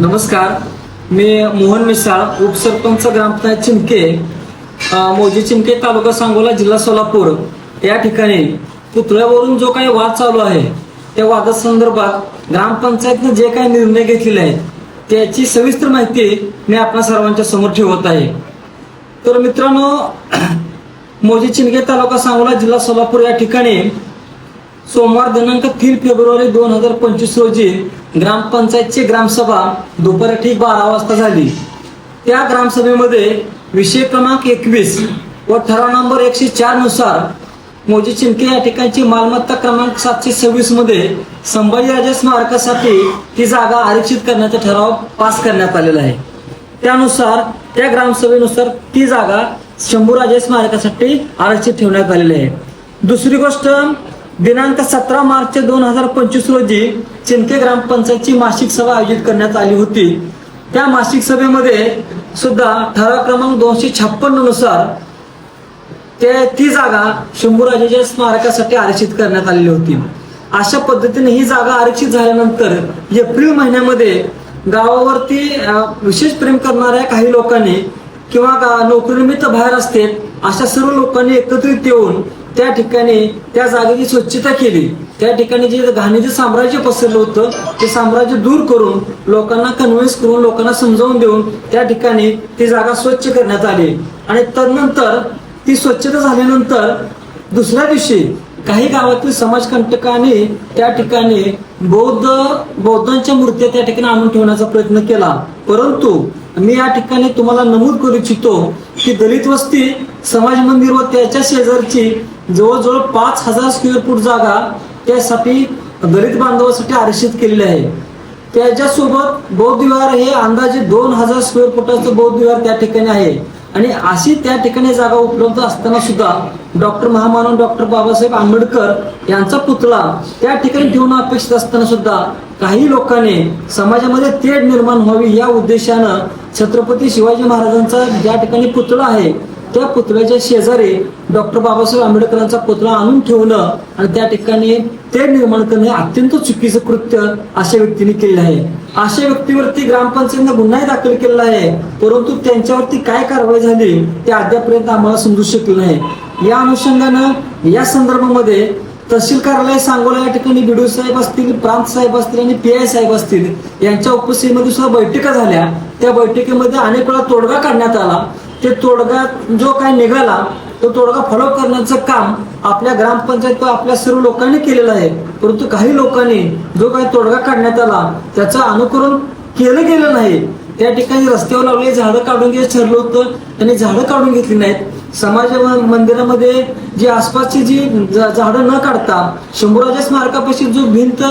नमस्कार. मी मोहन मिसाळ उपसरपंच ग्रामपंचायत चिमके. मोजी चिमके तालुका सांगोला जिल्हा सोलापूर. या ठिकाणी पुतळ्यावरून जो काही वाद चालू आहे त्या वादासंदर्भात ग्रामपंचायतनं जे काही निर्णय घेतलेले आहेत त्याची सविस्तर माहिती मी आपल्या सर्वांच्या समोर ठेवत आहे. तर मित्रांनो मोजी चिमके तालुका सांगोला जिल्हा सोलापूर या ठिकाणी सोमवार दिनांक तीन फेब्रुवारी दोन हजार पंचवीस रोजी ग्रामपंचायतची ग्रामसभा दुपारी ठीक बारा वाजता झाली. त्या ग्रामसभेमध्ये विषय क्रमांक एकवीस व ठराव नंबर एकशे चारनुसार मोजी चिंके या ठिकाणची मालमत्ता क्रमांक सातशे सव्वीसमध्ये संभाजीराजे स्मारकासाठी ती जागा आरक्षित करण्याचा ठराव पास करण्यात आलेला आहे. त्यानुसार त्या ग्रामसभेनुसार ती जागा शंभूराजे स्मारकासाठी आरक्षित ठेवण्यात आलेली आहे. दुसरी गोष्ट दिनांक सतरा मार्च दोन हजार पंचवीस रोजी चिंके ग्रामपंचायतची मासिक सभा आयोजित करण्यात आली होती. त्या मासिक सभेमध्ये सुद्धा ठराव क्रमांक दोनशे छप्पन्ननुसार ते ती जागा शंभूराजेच्या स्मारकासाठी आरक्षित करण्यात आलेली होती. अशा पद्धतीने ही जागा आरक्षित झाल्यानंतर एप्रिल महिन्यामध्ये गावावरती विशेष प्रेम करणाऱ्या काही लोकांनी किंवा नोकरीनिमित्त बाहेर असते अशा सर्व लोकांनी एकत्रित येऊन त्या ठिकाणी त्या जागेची स्वच्छता केली. त्या ठिकाणी जे घाणीचं साम्राज्य पसरलं होतं ते साम्राज्य दूर करून लोकांना कन्व्हिन्स करून लोकांना समजावून देऊन त्या ठिकाणी ती जागा स्वच्छ करण्यात आली. आणि तदनंतर ती स्वच्छता झाल्यानंतर दुसऱ्या दिवशी काही गावातील समाजकंटकांनी त्या ठिकाणी बौद्ध बौद्धांच्या मूर्त्या त्या ठिकाणी आणून ठेवण्याचा प्रयत्न केला. परंतु मी या ठिकाणी तुम्हाला नमूद करू इच्छितो की दलित वस्ती समाज मंदिर व त्याच्या शेजारची जवळजवळ पाच हजार स्क्वेअर फूट जागा त्यासाठी दलित बांधवासाठी आरक्षित केलेली आहे त्याच्यासोबत बौद्ध विहार हे अंदाजे दोन हजार स्क्वेअर फुटाचं बौद्ध विहार त्या ठिकाणी आहे. आणि अशी त्या ठिकाणी जागा उपलब्ध असताना सुद्धा डॉक्टर महामानव डॉक्टर बाबासाहेब आंबेडकर यांचा पुतळा त्या ठिकाणी ठेवणं अपेक्षित असताना सुद्धा काही लोकांनी समाजामध्ये तेढ निर्माण व्हावी या उद्देशानं छत्रपती शिवाजी महाराजांचा ज्या ठिकाणी पुतळा आहे त्या पुतळ्याच्या शेजारी डॉक्टर बाबासाहेब आंबेडकरांचा पुतळा आणून ठेवणं आणि त्या ठिकाणी ते निर्माण करणे अत्यंत चुकीचं कृत्य अशा व्यक्तीने केलेलं आहे. अशा व्यक्तीवरती ग्रामपंचायतीने गुन्हाही दाखल केलेला आहे. परंतु त्यांच्यावरती काय कारवाई झाली ते अद्यापर्यंत आम्हाला समजू शकलं नाही. या अनुषंगानं या संदर्भामध्ये तहसील कार्यालय सांगोला या ठिकाणी बिडू साहेब असतील प्रांत साहेब असतील आणि पी आय साहेब असतील यांच्या उपस्थितीमध्ये सुद्धा बैठका झाल्या. त्या बैठकीमध्ये अनेक वेळा तोडगा काढण्यात आला. ते तोडगा जो काय निघाला तो तोडगा फॉलो करण्याचं काम आपल्या ग्रामपंचायत व आपल्या सर्व लोकांनी केलेलं आहे. परंतु काही लोकांनी जो काही तोडगा काढण्यात आला त्याचं अनुकरण केलं गेलं नाही. त्या ठिकाणी रस्त्यावर लावले झाडं काढून घे ठरलं होतं त्यांनी झाडं काढून घेतली नाहीत. समाज मंदिरामध्ये जी आसपासची जी झाडं न काढता शंभूराजा स्मारकापाशी जो भिंत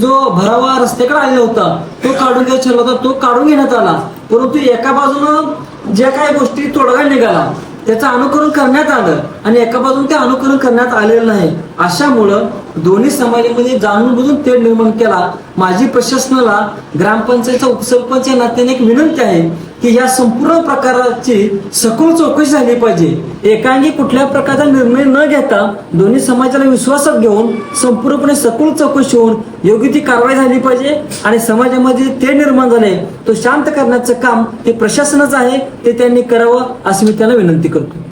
जो भरावा रस्त्याकडे आलेला होता तो काढून घ्यायचा ठरला होता तो काढून घेण्यात आला. परंतु एका बाजूनं ज्या काही गोष्टी तोडगा निघाला त्याचं अनुकरण करण्यात आलं आणि एका बाजून ते अनुकरण करण्यात आलेलं नाही. अशामुळं दोन्ही समाजामध्ये जाणून बुजून तेढ निर्माण केला. माझी प्रशासनाला ग्रामपंचायतचा उपसरपंच या नात्याने एक विनंती आहे की या संपूर्ण प्रकाराची सखोल चौकशी झाली पाहिजे. एकांगी कुठल्या प्रकारचा निर्णय न घेता दोन्ही समाजाला विश्वासात घेऊन संपूर्णपणे सखोल चौकशी होऊन योग्य ती कारवाई झाली पाहिजे आणि समाजामध्ये ते निर्माण झाले तो शांत करण्याचं काम हे प्रशासनाचं आहे ते त्यांनी करावं असं मी त्यांना विनंती करतो.